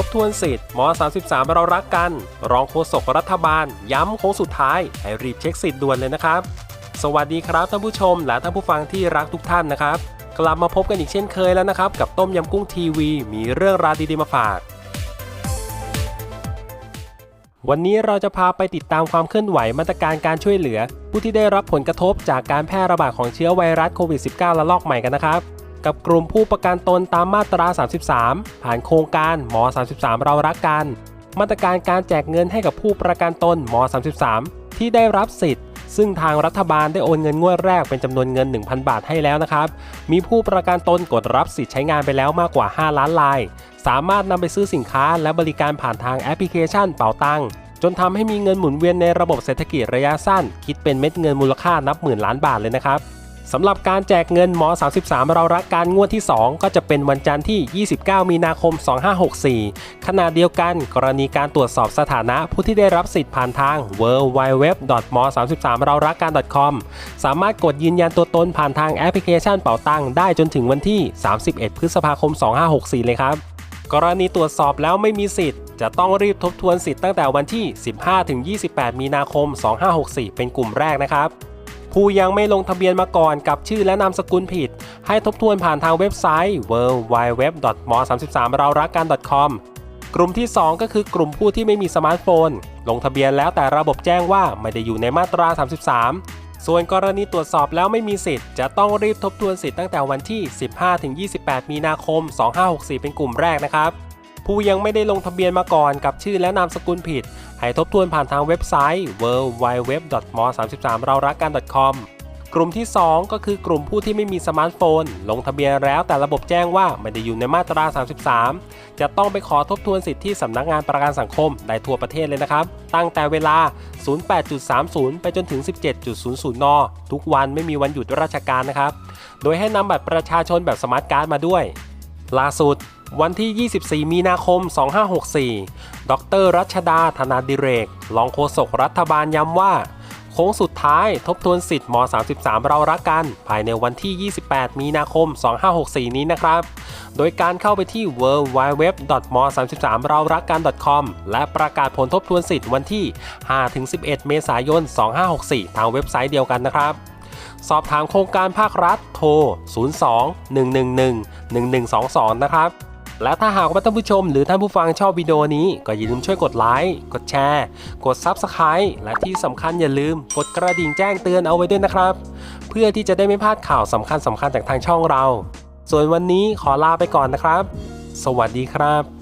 ทบทวนสิทธิ์ม 33 เรารักกัน รองโฆษกรัฐบาล ย้ำโค้งสุดท้าย ให้รีบเช็คสิทธิ์ด่วนเลยนะครับ สวัสดีครับท่านผู้ชมและท่านผู้ฟังที่รักทุกท่านนะครับ กลับมาพบกันอีกเช่นเคยแล้วนะครับ กับต้มยำกุ้งทีวี มีเรื่องราวดีๆมาฝาก วันนี้เราจะพาไปติดตามความเคลื่อนไหวมาตรการการช่วยเหลือ ผู้ที่ได้รับผลกระทบจากการแพร่ระบาดของเชื้อไวรัสโควิด -19 ระลอกใหม่กันนะครับ กับกลุ่มผู้ประกันตนตามมาตรา 33 ผ่านโครงการหมอ 33 เรารักกัน มาตรการการแจกเงินให้กับผู้ประกันตนหมอ 33 ที่ได้รับสิทธิ์ ซึ่งทางรัฐบาลได้โอนเงินงวดแรกเป็นจำนวนเงิน 1,000 บาทให้แล้วนะครับ มีผู้ประกันตนกดรับสิทธิ์ใช้งานไปแล้วมากกว่า 5 ล้านราย สามารถนำไปซื้อสินค้าและบริการผ่านทางแอปพลิเคชันเป๋าตังค์จนทำให้มีเงินหมุนเวียนในระบบเศรษฐกิจระยะสั้น คิดเป็นเม็ดเงินมูลค่านับหมื่นล้านบาทเลยนะครับ สำหรับการแจกเงินมอ 33 เรารักการงวดที่ 2 ก็จะเป็นวันจันทร์ที่ 29 มีนาคม 2564 ขณะเดียวกันกรณีการตรวจสอบสถานะผู้ที่ได้รับสิทธิ์ผ่านทาง w w w m 3 3เรารักการ .com สามารถกดยืนยันตัวตนผ่านทางแอปพลิเคชันเป๋าตังได้จนถึงวันที่ 31 พฤษภาคม 2564 เลยครับ กรณีตรวจสอบแล้วไม่มีสิทธิ์จะต้องรีบทบทวนสิทธิ์ตั้งแต่วันที่ 15-28 มีนาคม 2564 เป็นกลุ่มแรกนะครับ ผู้ยังไม่ลงทะเบียนมาก่อนกับชื่อและนามสกุลผิด ให้ทบทวนผ่านทางเว็บไซต์ www.mo33 เรารักกัน .com กลุ่มที่ 2 ก็คือกลุ่มผู้ที่ไม่มีสมาร์ทโฟน ลงทะเบียนแล้วแต่ระบบแจ้งว่าไม่ได้อยู่ในมาตรา 33 ส่วนกรณีตรวจสอบแล้วไม่มีสิทธิ์ จะต้องรีบทบทวนสิทธิ์ตั้งแต่วันที่ 15-28 มีนาคม 2564 เป็นกลุ่มแรกนะครับ ผู้ยังไม่ได้ลงทะเบียนมาก่อนกับชื่อและนามสกุลผิด ให้ทบทวนผ่านทางเว็บไซต์ www.mo33 เรารักกัน .com กลุ่มที่ 2 ก็คือกลุ่มผู้ที่ไม่มีสมาร์ทโฟน ลงทะเบียนแล้วแต่ระบบแจ้งว่าไม่ได้อยู่ในมาตรา 33 จะต้องไปขอทบทวนสิทธิที่สำนักงานประกันสังคมได้ทั่วประเทศเลยนะครับ ตั้งแต่เวลา 08.30 ไปจนถึง 17.00 น ทุกวันไม่มีวันหยุดราชการนะครับ โดยให้นำบัตรประชาชนแบบสมาร์ทการ์ดมาด้วยล่าสุด วันที่ 24 มีนาคม 2564 ดรรัชดาธนาดิเรก รองโฆษกรัฐบาลย้ำว่า โค้งสุดท้ายทบทวนสิทธิ์ม 33 เรารักกัน ภายในวันที่ 28 มีนาคม 2564 นี้นะครับ โดยการเข้าไปที่ www.m33 เรารักกัน .com และประกาศผลทบทวนสิทธิ์วันที่ 5-11 เมษายน 2564 ทางเว็บไซต์เดียวกันนะครับสอบถามโครงการภาครัฐโทร 02 111 1122 นะครับ และถ้าหากว่าท่านผู้ชมหรือท่านผู้ฟังชอบวิดีโอนี้ ก็อย่าลืมช่วยกดไลค์ กดแชร์ กด Subscribe และที่สำคัญอย่าลืมกดกระดิ่งแจ้งเตือนเอาไว้ด้วยนะครับ เพื่อที่จะได้ไม่พลาดข่าวสำคัญสำคัญจากทางช่องเรา ส่วนวันนี้ขอลาไปก่อนนะครับ สวัสดีครับ